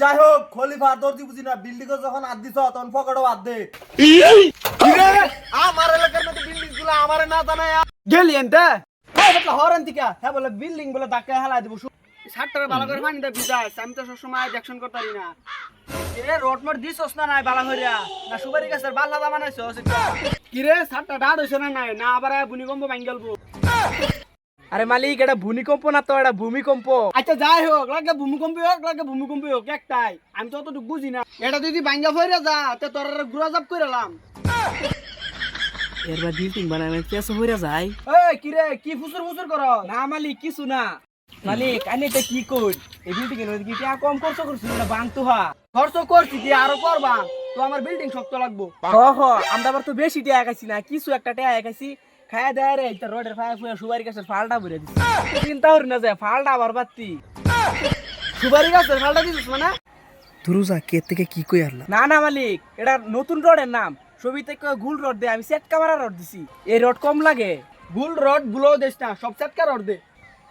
যাই হোক, খলিফার দর্জি বুঝি না বিল্ডিং যখন আদ দিছ, তখন পকেটও আদ দে। আমার এলাকার মধ্যে বিল্ডিংগুলো আমারে না জানায় গেলি এনতে? হরেন তিকা হ্যাঁ বলে বিল্ডিং বলে ধাক্কা হেলাই দিব। সাতটারে ভালো করে পানি দে আমি তো সবসময় দেখশন করতারি না। এ রোড দিছস না নাই, বালা হইরা? না, সুপারি গাছের বাল্লা দামা নাইছস কি রে সাতটা ডাড হইছে না নাই? না, আবার ভূমিকম্প ভাঙ গেলবো আরে মালিক এটা ভূমিকম্প না তো এটা ভূমিকম্প। আচ্ছা যাই হোক লাগে ভূমিকম্প হোক লাগে ভূমিকম্প হোক একটাই। আমি তো অতটুকু বুঝি না। এটা যদি ভাঙ্গা ফইরা যা তে তোর গুড়া জাপ কইরালাম এরবার বিল্ডিং বানানো কেসে হইরা যায়। এই কি রে কি ফুসুর ফুসুর কর? না মালিক কিছু না। মালিক আমি এটা কি কই? এই বিল্ডিং এর কি টাকা কম খরচ করছি? না বাংতো হা। খরচ করছি কি আরও করবা? তো আমার বিল্ডিং শক্ত লাগবো। হ হ আমরা আবার তো বেশি টাকা খাইছি না কিছু একটা টাকা খাইছি। খায়া দেয় রে এটা রোডের ফায়া ফুয়া সুবারি গাছের ফালটা ভরে দিছি। চিন্তা করি না যে ফালটা আবার বাত্তি সুপারি গাছের ফালটা দিছিস মানে? কে থেকে কি কই না না মালিক এটা নতুন রোডের নাম। কয় গুল রোড দে আমি সেট কামারা রোড দিছি। এই রোড কম লাগে। গুল রডগুলো দেশ না সব চাটকা রড দে।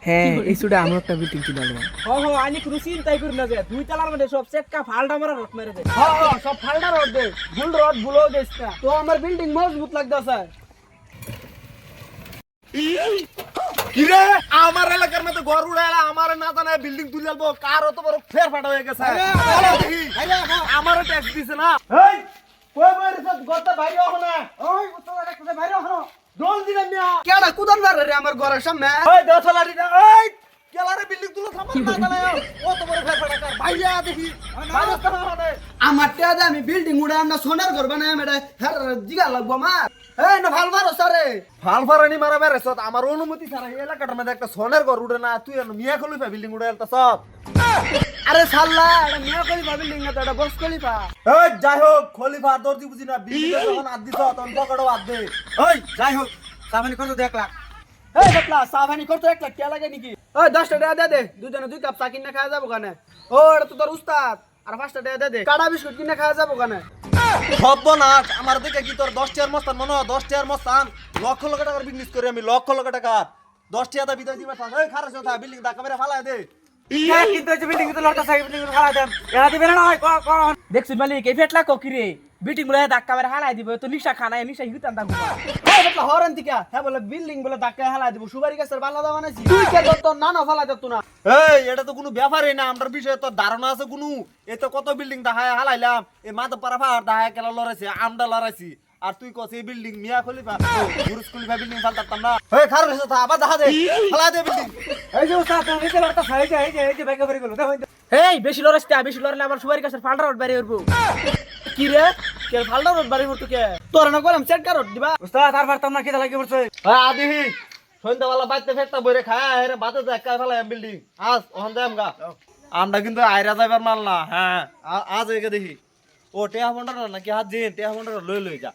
হ্যাঁ এই সুডে আমরা একটা বিল্ডিং কিনে আনলাম। হ হ আমি কোনো চিন্তাই করি না যে দুই তলার মধ্যে সব সেট কা ফালটা মারা রোড মেরে দে। হ্যাঁ সব ফালটা রড দে গুল রডগুলো দেশ তো আমার বিল্ডিং মজবুত লাগতাছে। কি রে আমার এলাকার মধ্যে ঘর উড়াইলা আমার না জানায় বিল্ডিং তুলে আলবো কার অত বড় ফের ফাটা হয়ে গেছে? দেখি। আমারও ট্যাক্স দিছে না? এই কই বইরে সব গর্তা বাইরে হো না। ওই উত্তর একটা বাইরে হলো দোল দিলাম মিয়া। কেডা কুদান বার রে আমার ঘরের সামনে? ওই দশলারি না এই কেলারে বিল্ডিং তুলে সামান না জানায়। অত বড় ফের ফাটা কার বাইরে দেখি বাইরে তো আমার টেদা আমি বিল্ডিং উড়ে আমরা সোনার ঘর বানাই আমি হ্যাঁ জিগা লাগবো আমার। এই না ভালো ভালো সারে। ফাল ফারানি মারা বেরে সত আমার অনুমতি ছাড়া এই এলাকাটার মধ্যে একটা সোনের ঘর উড়ে না তুই মিয়া খলিফা বিল্ডিং উড়ে এলতা সব আরে সাল্লা এটা মিয়া কলিফা বিল্ডিং না তো এটা বস কলিফা এই যাই হোক খলিফা দর্জি বুঝি না বিল্ডিং যখন আদ দিছ তখন পকেটও আদ দে। ওই যাই হোক সাবানি কত দেখ লাখ। এই দেখলা সাবানি কত এক লাখ কে লাগে নাকি? ওই দশটা টাকা দে দে দুজনে দুই কাপ চা কিনে খাওয়া যাব কানে ও এটা তো তোর উস্তাদ। আর পাঁচটা টাকা দে দে। কাটা বিস্কুট কিনে খাওয়া যাব কানে সর্বনাশ আমার দিকে কি তোর দশ টিয়ার মস্তান? মনে হয় দশ টিয়ার মস্তান। লক্ষ লক্ষ টাকার বিজনেস করি আমি লক্ষ লক্ষ টাকার দশ দা বিদায় দিবা এই খারাপ কথা বিল্ডিং দা মেরে ফালাই দে। কিন্তু বিল্ডিং তো লড়তা সাইড বিল্ডিং ফালা দেন। এরা দিবে না হয় কোন দেখছিস মালিক এই ফেটলা ককিরে বিল্ডিং বলে ধাক্কা মেরে হালাই দিব তো নিশা খানায় নিশা হিউতান দা ঘুমা এই দেখলা হরেন তিকা হ্যাঁ বলে বিল্ডিং বলে ধাক্কা হেলাই দিব সুপারি গাছের বালা দাও বানাইছি। তুই কে তোর নানা ফালাই দিত না এই এটা তো কোনো ব্যাপারই না আমার বিষয়ে তোর ধারণা আছে কোনো? এ তো কত বিল্ডিং দেখায় হালাইলাম। এই মাথা পাড়া পাহাড় দেখায় কেলা লড়াইছি আমডা লড়াইছি। আর তুই কস এই বিল্ডিং মিয়া খলিফা? গুরুস খলিফা বিল্ডিং ফালতাম না? এই খারাপ কথা আবার দেখা দে। ফালা দে বিল্ডিং এই যে ওস্তাদ তুমি যে লড়তা সাইড এই যে এই যে ব্যাকে করে গেল এই বেশি লড়াইতে বেশি লড়লে আবার সুপারি গাছের ফালটা রোড বাইরে উঠবো। কি রে? কে ফালটা রোড বাড়ি করতে কে? তোর না কইলাম সেট কারোট দিবা? ওস্তাদ আর পারতাম না কেদা লাগে পড়ছে। হ্যাঁ আদিহি। সন্ধ্যাবেলা বাইতে ফেরতা বইরে খায় হেরে বাতে দেখা বিল্ডিং আজ ওখান আমরা কিন্তু আইরা যাইবার মাল না হ্যাঁ। আ- আজ একে দেখি। ও টেহা ফন্ডার নাকি হাত জিন টেহা ফন্ডার লই লই যা।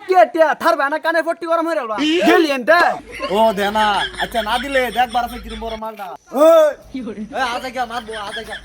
কে টিয়া? থার বানা কানে ফটি গরম হয়ে গেল গেলি এনতে। ও দেনা আচ্ছা না দিলে দেখবার আছে কিরম বড় মালটা। ওই। আজ গা মারবো আজ গা